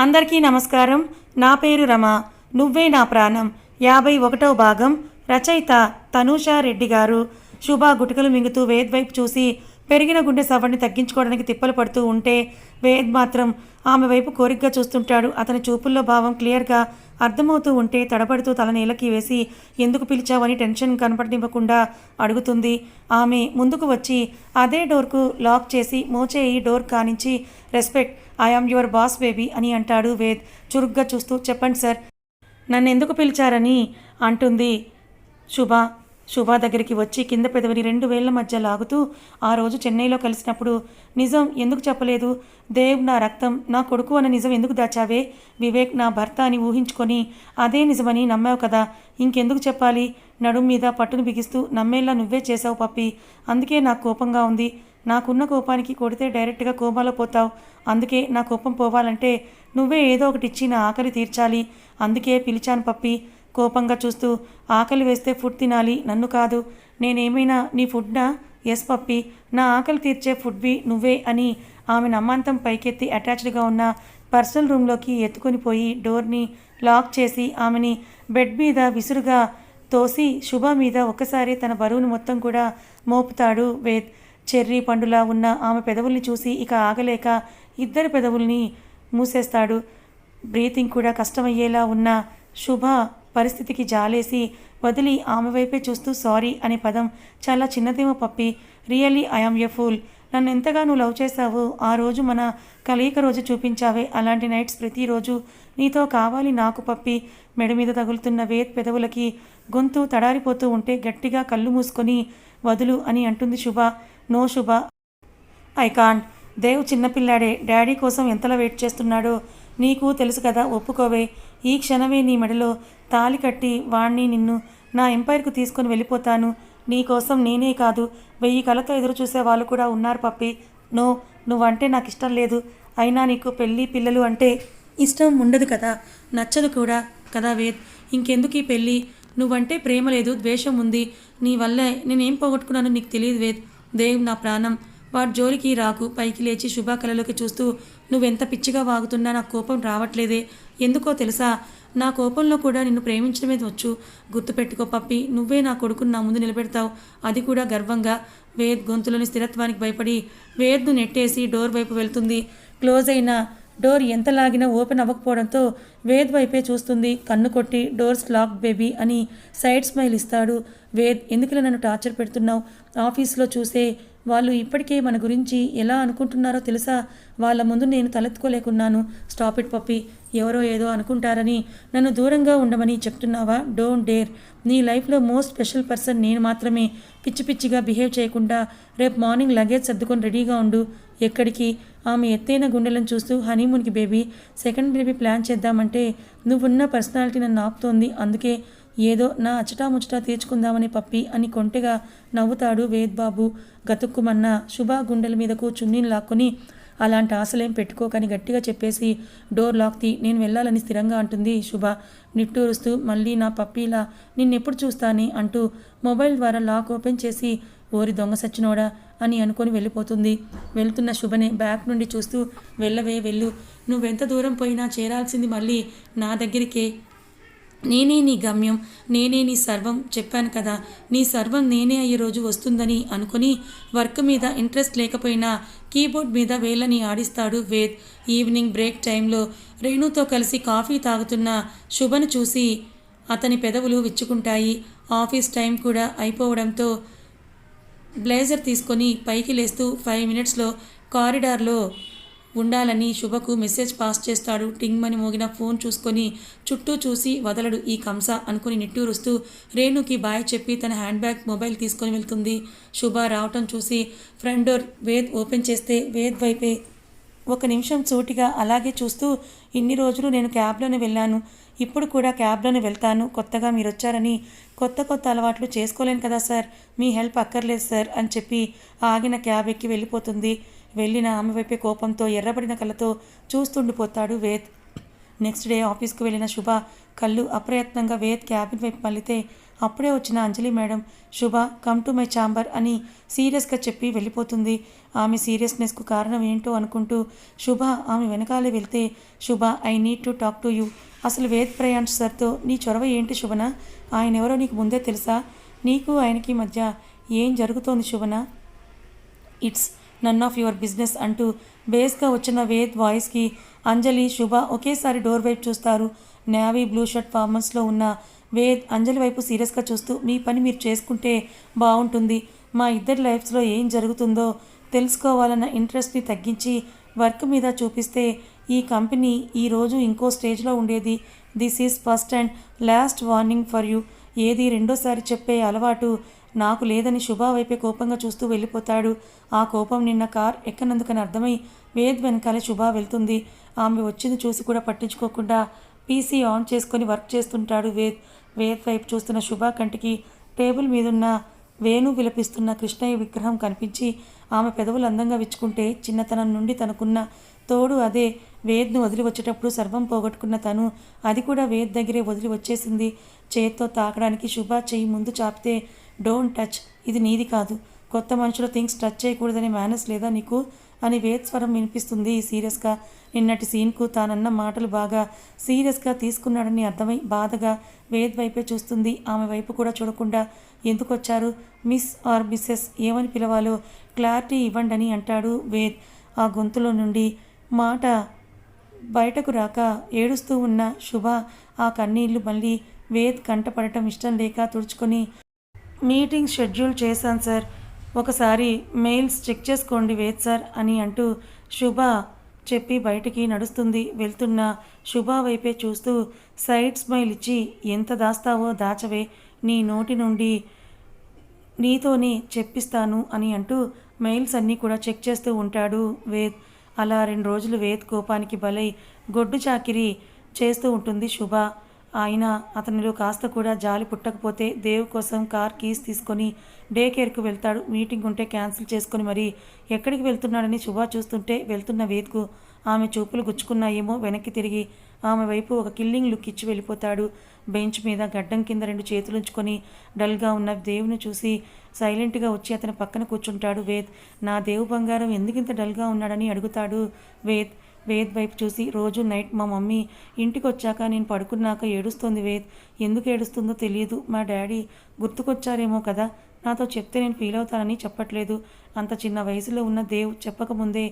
అందరికీ నమస్కారం. నా పేరు రమ. నువ్వే నా ప్రాణం. యాభై ఒకటవ భాగం. రచయిత తనూషా రెడ్డి గారు. శుభ గుటకలు మింగుతూ వేద్ వైపు చూసి పెరిగిన గుండె సవ్వడిని తగ్గించుకోవడానికి తిప్పలు పడుతూ ఉంటే వేద్ మాత్రం ఆమె వైపు కోరికగా చూస్తుంటాడు. అతని చూపుల్లో భావం క్లియర్గా అర్థమవుతూ ఉంటే తడబడుతూ తల నేలకి వేసి ఎందుకు పిలిచావని టెన్షన్ కనపడనివ్వకుండా అడుగుతుంది. ఆమె ముందుకు వచ్చి అదే డోర్కు లాక్ చేసి మోచేయి డోర్ కానించి respect I am your boss baby అని అంటాడు వేద్ చురుగ్గా చూస్తూ. చెప్పండి సార్. నన్ను ఎందుకు పిలిచారని అంటుంది శుభ. శుభ దగ్గరికి వచ్చి కింద పెదవిని రెండు వేళ్ళ మధ్య లాగుతూ ఆ రోజు చెన్నైలో కలిసినప్పుడు నిజం ఎందుకు చెప్పలేదు? దేవ్ నా రక్తం నా కొడుకు అన్న నిజం ఎందుకు దాచావే? వివేక్ నా భర్త అని ఊహించుకొని అదే నిజమని నమ్మావు కదా ఇంకెందుకు చెప్పాలి? నడుం మీద పట్టును బిగిస్తూ నమ్మేలా నువ్వే చేసావు పప్పి అందుకే నాకు కోపంగా ఉంది. నాకున్న కోపానికి కొడితే డైరెక్ట్గా కోమాలో పోతావు. అందుకే నా కోపం పోవాలంటే నువ్వే ఏదో ఒకటి ఇచ్చి నా ఆకలి తీర్చాలి. అందుకే పిలిచాను పప్పి. కోపంగా చూస్తూ ఆకలి వేస్తే ఫుడ్ తినాలి నన్ను కాదు. నేనేమైనా నీ ఫుడ్నా? ఎస్ పప్పి. నా ఆకలి తీర్చే ఫుడ్వి నువ్వే అని ఆమె నమ్మాంతం పైకెత్తి అటాచ్డ్గా ఉన్న పర్సనల్ రూమ్లోకి ఎత్తుకొని పోయి డోర్ని లాక్ చేసి ఆమెని బెడ్ మీద విసురుగా తోసి శుభ మీద ఒక్కసారి తన బరువును మొత్తం కూడా మోపుతాడు వేద్. చెర్రీ పండులా ఉన్న ఆమె పెదవుల్ని చూసి ఇక ఆగలేక ఇద్దరి పెదవుల్ని మూసేస్తాడు. బ్రీతింగ్ కూడా కష్టమయ్యేలా ఉన్న శుభ పరిస్థితికి జాలేసి వదిలి ఆమె వైపే చూస్తూ సారీ అనే పదం చాలా చిన్నదేమో పప్పి. Really I am a fool. నన్ను ఎంతగా నువ్వు లవ్ చేశావో. ఆ రోజు మన కలయిక రోజు చూపించావే. అలాంటి నైట్స్ ప్రతిరోజు నీతో కావాలి నాకు పప్పి. మెడ మీద తగులుతున్న వేద్ పెదవులకి గొంతు తడారిపోతూ ఉంటే గట్టిగా కళ్ళు మూసుకొని వదులు అని అంటుంది Shubha. No Shubha. I can't. Dev చిన్నపిల్లాడే daddy కోసం ఎంతలా వెయిట్ చేస్తున్నాడో నీకు తెలుసు కదా ఒప్పుకోవే. ఈ క్షణమే నీ మెడలో తాలి కట్టి వాణ్ణి నిన్ను నా ఎంపైర్కు తీసుకొని వెళ్ళిపోతాను. నీ కోసం నేనే కాదు వెయ్యి కళతో ఎదురు చూసే వాళ్ళు కూడా ఉన్నారు పప్పి. నో నువ్వంటే నాకు ఇష్టం లేదు. అయినా నీకు పెళ్ళి పిల్లలు అంటే ఇష్టం ఉండదు కదా. నచ్చదు కూడా కదా వేద్. ఇంకెందుకు ఈ పెళ్ళి? నువ్వంటే ప్రేమ లేదు ద్వేషం ఉంది. నీ వల్లే నేనేం పోగొట్టుకున్నానో నీకు తెలియదు వేద్. దేవ్ నా ప్రాణం. వాడి జోలికి రాకు పైకి లేచి శుభకళలోకి చూస్తూ నువ్వెంత పిచ్చిగా వాగుతున్నా నాకు కోపం రావట్లేదే. ఎందుకో తెలుసా? నా కోపంలో కూడా నిన్ను ప్రేమించడమే వచ్చు. గుర్తుపెట్టుకో పప్పి నువ్వే నా కొడుకుని నా ముందు నిలబెడతావు. అది కూడా గర్వంగా. వేద్ గొంతులోని స్థిరత్వానికి భయపడి వేద్ను నెట్టేసి డోర్ వైపు వెళ్తుంది. క్లోజ్ అయిన డోర్ ఎంత లాగినా ఓపెన్ అవ్వకపోవడంతో వేద్ వైపే చూస్తుంది. కన్ను కొట్టి డోర్స్ లాక్ బేబీ అని సైడ్ స్మైల్ ఇస్తాడు వేద్. ఎందుకులా నన్ను టార్చర్ పెడుతున్నావు? ఆఫీస్లో చూసే వాళ్ళు ఇప్పటికే మన గురించి ఎలా అనుకుంటున్నారో తెలుసా? వాళ్ళ ముందు నేను తలెత్తుకోలేకున్నాను. స్టాప్ ఇట్ పప్పి. ఎవరో ఏదో అనుకుంటారని. నన్ను దూరంగా ఉండమని చెప్తున్నావా? Don't dare. నీ లైఫ్లో మోస్ట్ స్పెషల్ పర్సన్ నేను మాత్రమే. పిచ్చి పిచ్చిగా బిహేవ్ చేయకుండా రేపు మార్నింగ్ లగేజ్ సర్దుకొని రెడీగా ఉండు. ఎక్కడికి? ఆమె ఎత్తైన గుండెలను చూస్తూ హనీమూన్కి బేబీ సెకండ్ బేబీ ప్లాన్ చేద్దామంటే నువ్వున్న పర్సనాలిటీ నన్ను ఆపుతోంది. అందుకే ఏదో నా అచ్చటాముచ్చటా తీర్చుకుందామని పప్పి అని కొంటెగా నవ్వుతాడు వేద్బాబు. గతుక్కుమన్న శుభ గుండెల మీదకు చున్నీని లాక్కుని అలాంటి ఆశలేం పెట్టుకోకని గట్టిగా చెప్పేసి డోర్ లాక్ తీ నేను వెళ్ళాలని స్థిరంగా అంటుంది శుభ. నిట్టూరుస్తూ మళ్ళీ నా పప్పీలా నిన్నెప్పుడు చూస్తాని అంటూ మొబైల్ ద్వారా లాక్ ఓపెన్ చేసి ఓరి దొంగ సచ్చినోడా అని అనుకొని వెళ్ళిపోతుంది. వెళ్తున్న శుభనే బ్యాక్ నుండి చూస్తూ వెళ్ళవే వెళ్ళు. నువ్వెంత దూరం పోయినా చేరాల్సింది మళ్ళీ నా దగ్గరికే. నేనే నీ గమ్యం నేనే నీ సర్వం చెప్పాను కదా. నీ సర్వం నేనే అయ్యే రోజు వస్తుందని అనుకుని వర్క్ మీద ఇంట్రెస్ట్ లేకపోయినా కీబోర్డ్ మీద వేళ్ళని ఆడిస్తాడు వేద్. ఈవినింగ్ బ్రేక్ టైంలో రేణుతో కలిసి కాఫీ తాగుతున్న శుభను చూసి అతని పెదవులు విచ్చుకుంటాయి. ఆఫీస్ టైం కూడా అయిపోవడంతో బ్లేజర్ తీసుకొని పైకి లేస్తూ ఫైవ్ మినిట్స్లో కారిడార్లో ఉండాలని శుభకు మెసేజ్ పాస్ చేస్తాడు. టింగ్మని మోగిన ఫోన్ చూసుకొని చుట్టూ చూసి వదలడు ఈ కంస అనుకుని నిట్టూరుస్తూ రేణుకి బాయ్ చెప్పి తన హ్యాండ్ బ్యాగ్ మొబైల్ తీసుకొని వెళ్తుంది. శుభ రావటం చూసి ఫ్రంట్ డోర్ వేద్ ఓపెన్ చేస్తే వేద్ వైపే ఒక నిమిషం సూటిగా అలాగే చూస్తూ ఇన్ని రోజులు నేను క్యాబ్లోనే వెళ్ళాను. ఇప్పుడు కూడా క్యాబ్లోనే వెళ్తాను. కొత్తగా మీరు వచ్చారని కొత్త కొత్త అలవాట్లు చేసుకోలేను కదా సార్. మీ హెల్ప్ అక్కర్లేదు సార్ అని చెప్పి ఆగిన క్యాబ్ ఎక్కి వెళ్ళిపోతుంది. వెళ్ళిన ఆమె వైపే కోపంతో ఎర్రబడిన కళ్ళతో చూస్తుండిపోతాడు వేద్. నెక్స్ట్ డే ఆఫీస్కు వెళ్ళిన శుభ కళ్ళు అప్రయత్నంగా వేద్ క్యాబిన్ వైపు మళ్ళితే అప్పుడే వచ్చిన Anjali madam Shubha come to my chamber అని సీరియస్గా చెప్పి వెళ్ళిపోతుంది. ఆమె సీరియస్నెస్కు కారణం ఏంటో అనుకుంటూ శుభ ఆమె వెనకాలే వెళ్తే Shubha I need to talk to you అసలు వేద్ ప్రయాణ్ సార్తో నీ చొరవ ఏంటి శుభన? ఆయన ఎవరో నీకు ముందే తెలుసా? నీకు ఆయనకి మధ్య ఏం జరుగుతోంది శుభన? It's none of your business అంటూ బేస్గా వచ్చిన వేద్ వాయిస్కి అంజలి శుభ ఒకేసారి డోర్ వైపు చూస్తారు. నేవీ బ్లూ షర్ట్ ఫార్మల్స్లో ఉన్న వేద్ అంజలి వైపు సీరియస్గా చూస్తూ మీ పని మీరు చేసుకుంటే బాగుంటుంది మా ఇద్దరి లైఫ్స్లో ఏం జరుగుతుందో తెలుసుకోవాలన్న ఇంట్రెస్ట్ని తగ్గించి వర్క్ మీద చూపిస్తే ఈ కంపెనీ ఈరోజు ఇంకో స్టేజ్లో ఉండేది. This is first and last warning for you. ఏది రెండోసారి చెప్పే అలవాటు నాకు లేదని శుభ వైపే కోపంగా చూస్తూ వెళ్ళిపోతాడు. ఆ కోపం నిన్న కార్ ఎక్కనందుకని అర్థమై వేద్ వెనకాలే శుభ వెళ్తుంది. ఆమె వచ్చింది చూసి కూడా పట్టించుకోకుండా పీసీ ఆన్ చేసుకొని వర్క్ చేస్తుంటాడు వేద్. వేద్ వైపు చూస్తున్న శుభ కంటికి టేబుల్ మీదున్న వేణు విలపిస్తున్న కృష్ణయ్య విగ్రహం కనిపించి ఆమె పెదవులు అందంగా విచ్చుకుంటే చిన్నతనం నుండి తనకున్న తోడు అదే వేద్ను వదిలి వచ్చేటప్పుడు సర్వం పోగొట్టుకున్న తను. అది కూడా వేద్ దగ్గరే వదిలి వచ్చేసింది చేత్తో తాకడానికి శుభ చెయ్యి ముందు చాపితే డోంట్ టచ్ ఇది నీది కాదు. కొత్త మనుషుల థింగ్స్ టచ్ చేయకూడదనే మేనస్ లేదా నీకు అని వేద్ స్వరం వినిపిస్తుంది సీరియస్గా నిన్నటి సీన్కు తానన్న మాటలు బాగా సీరియస్గా తీసుకున్నాడని అర్థమై బాధగా వేద్ వైపే చూస్తుంది. ఆమె వైపు కూడా చూడకుండా ఎందుకు వచ్చారు మిస్ ఆర్ మిస్సెస్ ఏమని పిలవాలో క్లారిటీ ఇవ్వండి అని అంటాడు వేద్. ఆ గొంతులో నుండి మాట బయటకు రాక ఏడుస్తూ ఉన్న శుభ ఆ కన్నీళ్ళు మళ్ళీ వేద్ కంటపడటం ఇష్టం లేక తుడుచుకొని మీటింగ్ షెడ్యూల్ చేశాను సార్. ఒకసారి మెయిల్స్ చెక్ చేసుకోండి వేద్ సార్ అని అంటూ శుభ చెప్పి బయటికి నడుస్తుంది. వెళ్తున్న శుభ వైపే చూస్తూ సైడ్ స్మైల్ ఇచ్చి ఎంత దాస్తావో దాచవే నీ నోటి నుండి నీతోనే చెప్పిస్తాను అని అంటూ మెయిల్స్ అన్నీ కూడా చెక్ చేస్తూ ఉంటాడు వేద్. అలా రెండు రోజులు వేద్ కోపానికి బలై గొడ్డు చాకిరి చేస్తూ ఉంటుంది శుభ. ఆయన అతనిలో కాస్త కూడా జాలి పుట్టకపోతే దేవ్ కోసం కార్ కీస్ తీసుకొని డే కేర్కు వెళ్తాడు. మీటింగ్ ఉంటే క్యాన్సిల్ చేసుకొని మరి ఎక్కడికి వెళ్తున్నాడని శుభ చూస్తుంటే వెళ్తున్న వేద్కు ఆమె చూపులు గుచ్చుకున్నాయేమో వెనక్కి తిరిగి. ఆమె వైపు ఒక కిల్లింగ్ లుక్ ఇచ్చి వెళ్ళిపోతాడు. బెంచ్ మీద గడ్డం కింద రెండు చేతులుంచుకొని డల్గా ఉన్న దేవుని చూసి సైలెంట్గా వచ్చి అతని పక్కన కూర్చుంటాడు వేద్. నా దేవు బంగారం ఎందుకింత డల్గా ఉన్నాడని అడుగుతాడు వేద్. వేద్ వైపు చూసి రోజు నైట్ మా మమ్మీ ఇంటికి వచ్చాక నేను పడుకున్నాక ఏడుస్తుంది వేద్. ఎందుకు ఏడుస్తుందో తెలియదు మా డాడీ గుర్తుకొచ్చారేమో కదా. నాతో చెప్తే నేను ఫీల్ అవుతానని చెప్పట్లేదు. అంత చిన్న వయసులో ఉన్న దేవ్ చెప్పకముందే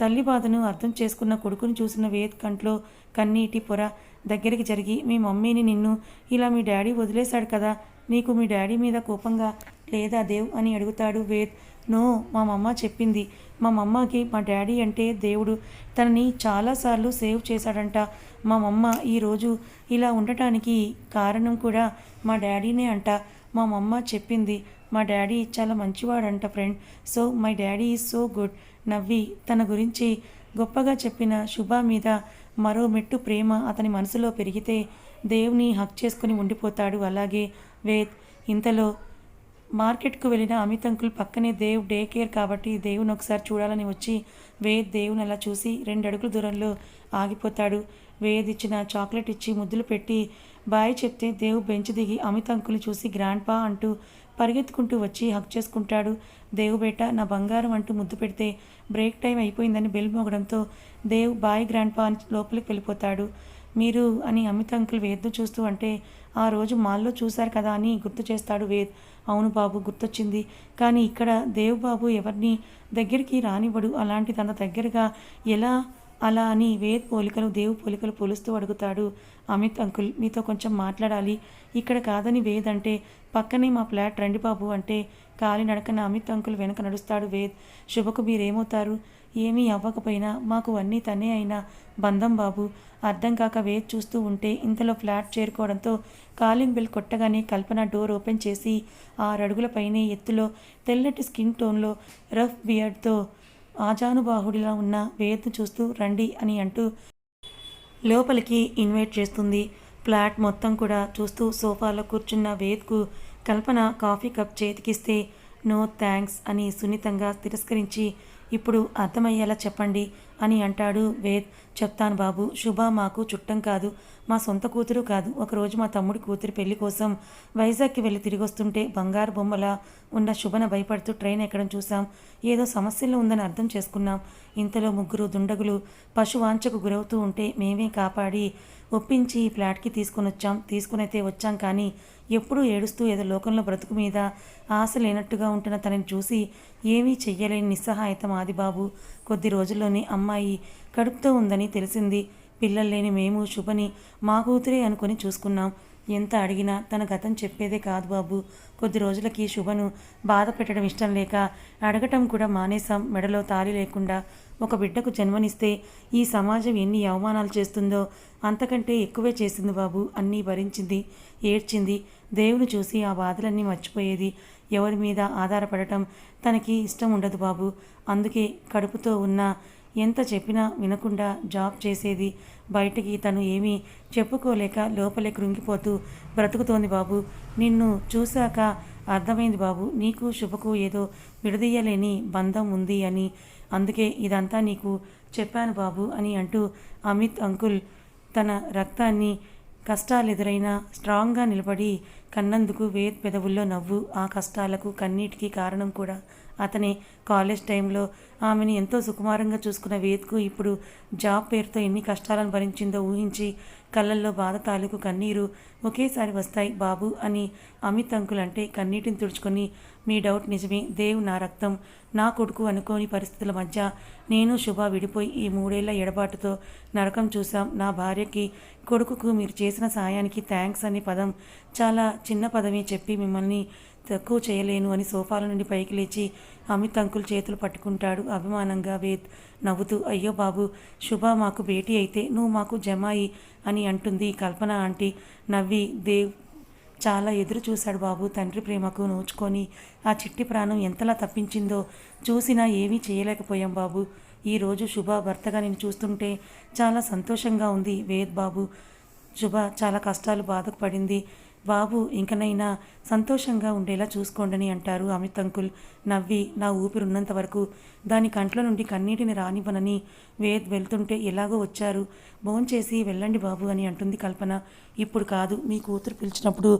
తల్లి బాధను అర్థం చేసుకున్న కొడుకుని చూసిన వేద్ కంట్లో కన్నీటి పొర దగ్గరికి జరిగి మీ మమ్మీని నిన్ను ఇలా మీ డాడీ వదిలేశాడు కదా. నీకు మీ డాడీ మీద కోపంగా లేదా దేవ్? అని అడుగుతాడు వేద్. నో మా మమ్మ చెప్పింది. మా మమ్మకి మా డాడీ అంటే దేవుడు. తనని చాలాసార్లు సేవ్ చేశాడంట. మా మమ్మ ఈరోజు ఇలా ఉండటానికి కారణం కూడా మా డాడీనే అంట. మా మమ్మ చెప్పింది మా డాడీ చాలా మంచివాడంట friend. So my daddy is so good. నవ్వి తన గురించి గొప్పగా చెప్పిన శుభ మీద మరో మెట్టు ప్రేమ అతని మనసులో పెరిగితే దేవుని హక్ చేసుకుని ఉండిపోతాడు. అలాగే వేద్ ఇంతలో మార్కెట్కు వెళ్ళిన అమిత్ అంకుల్ పక్కనే దేవ్ డే కేర్ కాబట్టి దేవుని ఒకసారి చూడాలని వచ్చి వేద్ దేవుని అలా చూసి రెండు అడుగుల దూరంలో ఆగిపోతాడు. వేద్ ఇచ్చిన చాక్లెట్ ఇచ్చి ముద్దులు పెట్టి బాయ్ చెప్తే దేవ్ బెంచ్ దిగి అమిత్ అంకుల్ని చూసి గ్రాండ్ పా అంటూ పరిగెత్తుకుంటూ వచ్చి హక్ చేసుకుంటాడు. దేవు బేట నా బంగారం అంటూ ముద్దు పెడితే బ్రేక్ టైం అయిపోయిందని బెల్ మోగడంతో దేవ్ బాయ్ గ్రాండ్ పా అని లోపలికి వెళ్ళిపోతాడు. మీరు అని అమిత్ అంకుల్ వేద్ను చూస్తూ అంటే ఆ రోజు మాల్లో చూశారు కదా అని గుర్తు చేస్తాడు వేద్. అవును బాబు గుర్తొచ్చింది. కానీ ఇక్కడ దేవుబాబు ఎవరిని దగ్గరికి రానివ్వడు. అలాంటి తన దగ్గరగా ఎలా అలా అని వేద్ పోలికలు దేవు పోలికలు పోలుస్తూ అడుగుతాడు. అమిత్ అంకుల్ మీతో కొంచెం మాట్లాడాలి. ఇక్కడ కాదని వేద్ అంటే పక్కనే మా ఫ్లాట్ రండి బాబు అంటే కాలి నడకన అమిత్ అంకుల్ వెనక నడుస్తాడు వేద్. శుభకు మీరేమవుతారు? ఏమీ అవ్వకపోయినా మాకు అన్నీ తనే అయిన. బంధం బాబు అర్థం కాక వేచి చూస్తూ ఉంటే ఇంతలో ఫ్లాట్ చేరుకోవడంతో కాలింగ్ బెల్ కొట్టగానే కల్పన డోర్ ఓపెన్ చేసి ఆరడుగులపైనే ఎత్తులో తెల్లటి స్కిన్ టోన్లో రఫ్ బియర్డ్తో ఆజానుబాహుడిలా ఉన్న వేద్ను చూస్తూ రండి అని అంటూ లోపలికి ఇన్వైట్ చేస్తుంది. ఫ్లాట్ మొత్తం కూడా చూస్తూ సోఫాలో కూర్చున్న వేద్కు కల్పన కాఫీ కప్ చేతికిస్తే నో థ్యాంక్స్ అని సున్నితంగా తిరస్కరించి ఇప్పుడు అర్థమయ్యేలా చెప్పండి అని అంటాడు వేద్. చెప్తాను బాబు శుభ మాకు చుట్టం కాదు మా సొంత కూతురు కాదు. ఒకరోజు మా తమ్ముడి కూతురు పెళ్ళి కోసం వైజాగ్కి వెళ్ళి తిరిగి వస్తుంటే బంగారు బొమ్మలా ఉన్న శుభన భయపడుతూ ట్రైన్ ఎక్కడం చూసాం ఏదో సమస్యలో ఉందని అర్థం చేసుకున్నాం. ఇంతలో ముగ్గురు దుండగులు పశువాంచకు గురవుతూ ఉంటే మేమే కాపాడి ఒప్పించి ఈ ఫ్లాట్కి తీసుకొని వచ్చాం. తీసుకునైతే వచ్చాం కానీ ఎప్పుడూ ఏడుస్తూ ఏదో లోకంలో బ్రతుకు మీద ఆశ లేనట్టుగా ఉంటున్న తనని చూసి ఏమీ చెయ్యలేని నిస్సహాయత మాదిబాబు కొద్ది రోజుల్లోనే అమ్మాయి కడుపుతో ఉందని తెలిసింది. పిల్లలు లేని మేము శుభని మా కూతురే అనుకొని చూసుకున్నాం. ఎంత అడిగినా తన గతం చెప్పేదే కాదు బాబు. కొద్ది రోజులకి శుభను బాధ పెట్టడం ఇష్టం లేక అడగటం కూడా మానేశాం. మెడలో తాళి లేకుండా ఒక బిడ్డకు జన్మనిస్తే ఈ సమాజం ఎన్ని అవమానాలు చేస్తుందో అంతకంటే ఎక్కువే చేసింది బాబు. అన్నీ భరించింది ఏడ్చింది. దేవుని చూసి ఆ బాధలన్నీ మర్చిపోయేది. ఎవరి మీద ఆధారపడటం తనకి ఇష్టం ఉండదు బాబు. అందుకే కడుపుతో ఉన్న ఎంత చెప్పినా వినకుండా జాబ్ చేసేది. బయటికి తను ఏమీ చెప్పుకోలేక లోపలే కృంగిపోతూ బ్రతుకుతోంది బాబు. నిన్ను చూశాక అర్థమైంది బాబు. నీకు శుభకు ఏదో విడదీయలేని బంధం ఉంది అని అందుకే ఇదంతా నీకు చెప్పాను బాబు అని అంటూ అమిత్ అంకుల్ తన రక్తాన్ని కష్టాలు ఎదురైనా స్ట్రాంగ్గా నిలబడి కన్నందుకు వేద్ పెదవుల్లో నవ్వు ఆ కష్టాలకు కన్నీటికి కారణం కూడా అతని కాలేజ్ టైంలో ఆమెని ఎంతో సుకుమారంగా చూసుకున్న వేద్కు ఇప్పుడు జాబ్ పేరుతో ఎన్ని కష్టాలను భరించిందో ఊహించి కళ్ళల్లో బాధ తాలూకు కన్నీరు ఒకేసారి వస్తాయి బాబు అని అమిత్ అంకుల్ అంటే కన్నీటిని తుడుచుకొని మీ డౌట్ నిజమే దేవ్ నా రక్తం నా కొడుకు అనుకోని పరిస్థితుల మధ్య నేను శుభ విడిపోయి ఈ మూడేళ్ళ ఎడబాటుతో నరకం చూసాం నా భార్యకి కొడుకుకు మీరు చేసిన సాయానికి థ్యాంక్స్ అనే పదం చాలా చిన్న పదమే చెప్పి మిమ్మల్ని తక్కువ చేయలేను అని సోఫాల నుండి పైకి లేచి అమిత్ అంకుల్ చేతులు పట్టుకుంటాడు. అభిమానంగా వేద్ నవ్వుతూ అయ్యో బాబు శుభ మాకు భేటీ అయితే నువ్వు మాకు జమాయి అని అంటుంది కల్పన ఆంటీ. నవ్వి దేవ్ చాలా ఎదురు చూశాడు బాబు తండ్రి ప్రేమకు నోచుకొని ఆ చిట్టి ప్రాణం ఎంతలా తప్పించిందో చూసినా ఏమీ చేయలేకపోయాం బాబు. ఈరోజు శుభ భర్తగా నేను చూస్తుంటే చాలా సంతోషంగా ఉంది వేద్ బాబు. శుభ చాలా కష్టాలు బాధకు పడింది. బాబు ఇంకనైనా సంతోషంగా ఉండేలా చూసుకోండని అంటారు అమిత్ అంకుల్. నవ్వి నా ఊపిరున్నంత వరకు దాని కంట్లో నుండి కన్నీటిని రానివ్వనని వేద్ వెళ్తుంటే ఎలాగో వచ్చారు. భోంచేసి వెళ్ళండి బాబు అని అంటుంది కల్పన. ఇప్పుడు కాదు మీ కూతురు పిలిచినప్పుడు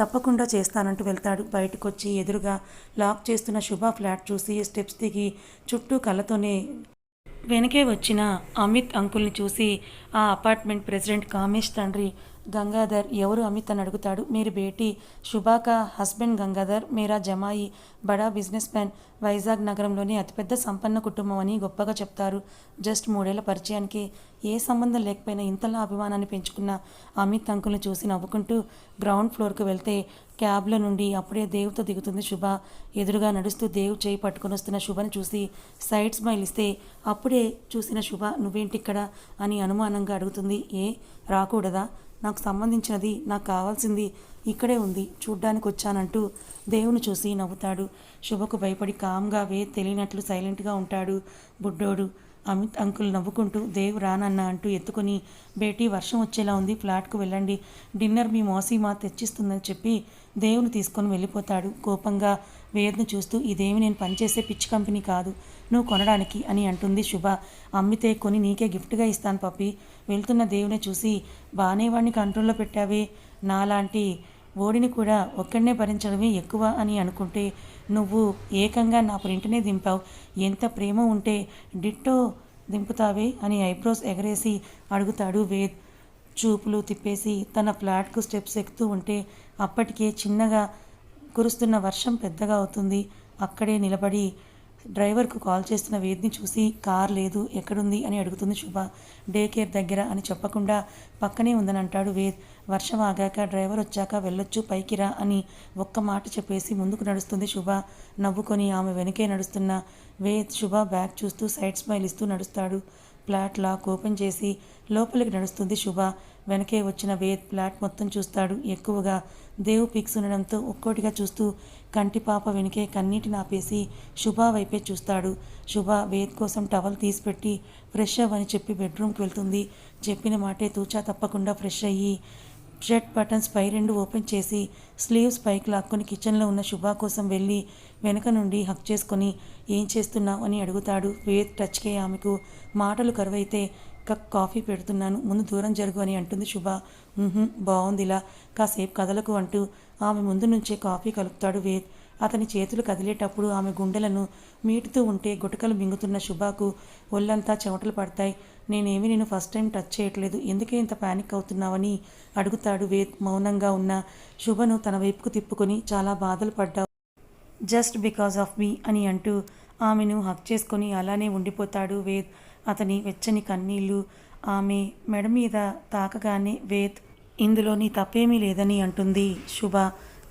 తప్పకుండా చేస్తానంటూ వెళ్తాడు. బయటకు వచ్చి ఎదురుగా లాక్ చేస్తున్న శుభ ఫ్లాట్ చూసి స్టెప్స్ దిగి చుట్టూ కళ్ళతోనే వెనకే వచ్చిన అమిత్ అంకుల్ని చూసి ఆ అపార్ట్మెంట్ ప్రెసిడెంట్ కామేష్ తండ్రి గంగాధర్ ఎవరు అమిత్ అని అడుగుతాడు. మీరు బేటీ శుభాక హస్బెండ్ గంగాధర్ మీరా జమాయి బడా బిజినెస్ మ్యాన్ వైజాగ్ నగరంలోని అతిపెద్ద సంపన్న కుటుంబం అని గొప్పగా చెప్తారు. జస్ట్ మూడేళ్ళ పరిచయానికి ఏ సంబంధం లేకపోయినా ఇంతలా అభిమానాన్ని పెంచుకున్న అమిత్ అంకుల్ని చూసి నవ్వుకుంటూ గ్రౌండ్ ఫ్లోర్కి వెళ్తే క్యాబ్లో నుండి అప్పుడే దేవుతో దిగుతుంది శుభ. ఎదురుగా నడుస్తూ దేవు చేయి పట్టుకొని వస్తున్న శుభని చూసి సైడ్ స్మైల్ ఇస్తే అప్పుడే చూసిన శుభ నువ్వేంటి ఇక్కడ అని అనుమానంగా అడుగుతుంది. ఏ? రాకూడదా? నాకు సంబంధించినది నాకు కావాల్సింది ఇక్కడే ఉంది చూడ్డానికి వచ్చానంటూ దేవుని చూసి నవ్వుతాడు. శుభకు భయపడి కామ్గా వే తెలియనట్లు సైలెంట్గా ఉంటాడు బుడ్డోడు. అమిత్ అంకుల్ నవ్వుకుంటూ దేవ్ రానన్న అంటూ ఎత్తుకొని బేటీ వర్షం వచ్చేలా ఉంది ఫ్లాట్కు వెళ్ళండి. డిన్నర్ మీ మోసీమా తెచ్చిస్తుందని చెప్పి దేవుని తీసుకొని వెళ్ళిపోతాడు. కోపంగా వేద్ను చూస్తూ ఇదేమి నేను పనిచేసే పిచ్ కంపెనీ కాదు నువ్వు కొనడానికి అని అంటుంది శుభ. అమ్మితే కొని నీకే గిఫ్ట్గా ఇస్తాను పప్పి. వెళ్తున్న దేవుని చూసి బాగానే వాడిని కంట్రోల్లో పెట్టావే. నాలాంటి ఓడిని కూడా ఒక్కడనే భరించడమే ఎక్కువ అని అనుకుంటే నువ్వు ఏకంగా నా ప్రింట్నే దింపావు. ఎంత ప్రేమ ఉంటే డిట్టో దింపుతావే అని ఐబ్రోస్ ఎగరేసి అడుగుతాడు వేద్. చూపులు తిప్పేసి తన ఫ్లాట్కు స్టెప్స్ ఎక్కుతూ ఉంటే అప్పటికే చిన్నగా కురుస్తున్న వర్షం పెద్దగా అవుతుంది. అక్కడే నిలబడి డ్రైవర్కు కాల్ చేస్తున్న వేద్ని చూసి కార్ లేదు ఎక్కడుంది? అని అడుగుతుంది శుభ. డే కేర్ దగ్గర అని చెప్పకుండా పక్కనే ఉందని అంటాడు వేద్. వర్షం ఆగాక డ్రైవర్ వచ్చాక వెళ్ళొచ్చు పైకిరా అని ఒక్క మాట చెప్పేసి ముందుకు నడుస్తుంది శుభ. నవ్వుకొని ఆమె వెనకే నడుస్తున్న వేద్ శుభ బ్యాగ్ చూస్తూ సైడ్ స్మైల్ ఇస్తూ నడుస్తాడు. ఫ్లాట్ లాక్ ఓపెన్ చేసి లోపలికి నడుస్తుంది శుభ. వెనకే వచ్చిన వేద్ ఫ్లాట్ మొత్తం చూస్తాడు. ఎక్కువగా దేవు పిక్స్ ఉండడంతో ఒక్కోటిగా చూస్తూ కంటిపాప వెనుకే కన్నీటిని ఆపేసి శుభ వైపే చూస్తాడు. శుభ వేద్ కోసం టవల్ తీసిపెట్టి ఫ్రెష్ అవ్వని చెప్పి బెడ్రూమ్కి వెళ్తుంది. చెప్పిన మాటే తూచా తప్పకుండా ఫ్రెష్ అయ్యి షర్ట్ బటన్స్ పై రెండు ఓపెన్ చేసి స్లీవ్స్ పైకి లాక్కొని కిచెన్లో ఉన్న శుభా కోసం వెళ్ళి వెనక నుండి హక్ చేసుకొని ఏం చేస్తున్నావు అని అడుగుతాడు. వేద్ టచ్కే ఆమెకు మాటలు కరువైతే కప్ కాఫీ పెడుతున్నాను. ముందు దూరం జరుగు అని అంటుంది శుభ. బాగుందిలా కాసేపు కదలకు అంటూ ఆమె ముందు నుంచే కాఫీ కలుపుతాడు వేద్. అతని చేతులు కదిలేటప్పుడు ఆమె గుండెలను మీటుతూ ఉంటే గుటకలు మింగుతున్న శుభాకు ఒళ్ళంతా చెమటలు పడతాయి. నేనేమి నేను ఫస్ట్ టైం టచ్ చేయట్లేదు. ఎందుకే ఇంత ప్యానిక్ అవుతున్నావని అడుగుతాడు వేద్ మౌనంగా ఉన్న శుభను తన వైపుకు తిప్పుకొని చాలా బాధలు పడ్డావు. జస్ట్ బికాస్ ఆఫ్ మీ అని అంటూ ఆమెను హక్ చేసుకొని అలానే ఉండిపోతాడు వేద్. అతని వెచ్చని కన్నీళ్ళు ఆమె మెడ మీద తాకగానే వేద్ ఇందులో నీ తప్పేమీ లేదని అంటుంది శుభ.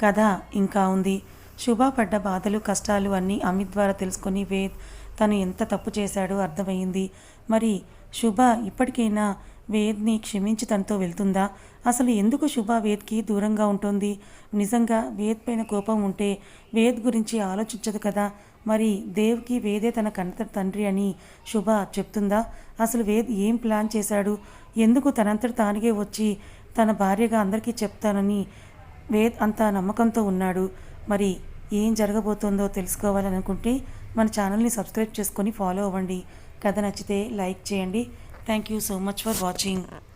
కథ ఇంకా ఉంది. శుభ పడ్డ బాధలు కష్టాలు అన్నీ అమిత్ ద్వారా తెలుసుకొని వేద్ తను ఎంత తప్పు చేశాడో అర్థమైంది. మరి శుభ ఇప్పటికైనా వేద్ని క్షమించి తనతో వెళ్తుందా? అసలు ఎందుకు శుభ వేద్కి దూరంగా ఉంటుంది? నిజంగా వేద్ పైన కోపం ఉంటే వేద్ గురించి ఆలోచించదు కదా. మరి దేవ్కి వేదే తన కన్న తండ్రి అని శుభ చెప్తుందా? అసలు వేద్ ఏం ప్లాన్ చేశాడు? ఎందుకు తనంతట తానిగే వచ్చి తన భార్యగా అందరికీ చెప్తానని వేద్ అంత నమ్మకంతో ఉన్నాడు. మరి ఏం జరగబోతుందో తెలుసుకోవాలనుకుంటే మన ఛానల్ని సబ్స్క్రైబ్ చేసుకొని ఫాలో అవ్వండి. కథ నచ్చితే లైక్ చేయండి. Thank you so much for watching.